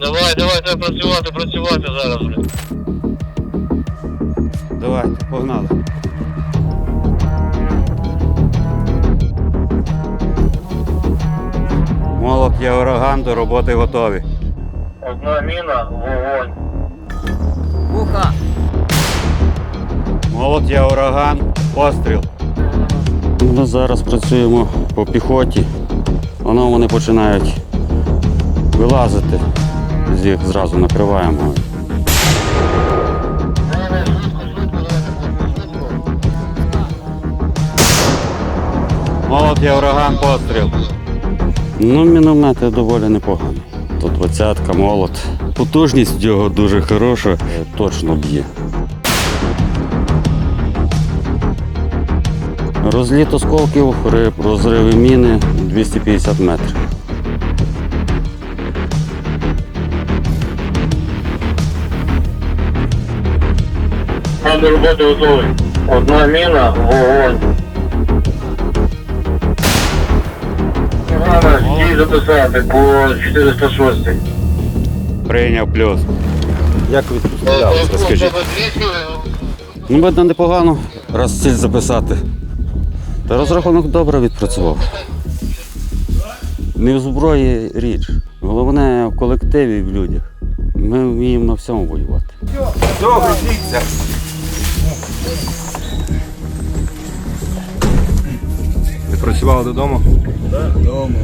Давай, давай, треба працювати, працювати зараз, блядь. Давайте, погнали. Молот є ураган, до роботи готові. Одна міна, вогонь. Вуха! Молот є ураган, постріл. Ми зараз працюємо по піхоті. Воно вони починають вилазити. Їх зразу накриваємо. Молот є ураган, постріл. Ну, міномети доволі непогані. Тут двадцятка, молот. Потужність його дуже хороша, точно б'є. Розліт осколків при розриві міни 250 метрів. До роботи готовий. Одна міна, вогонь. Стій записати по 406. Прийняв плюс. Як відстрілялись, розкажіть. Ну, видно непогано, раз ціль записати. Та розрахунок добре відпрацював. Не в зброї річ. Головне в колективі і в людях. Ми вміємо на всьому воювати. Добре, Працювали додому? Так, Додому.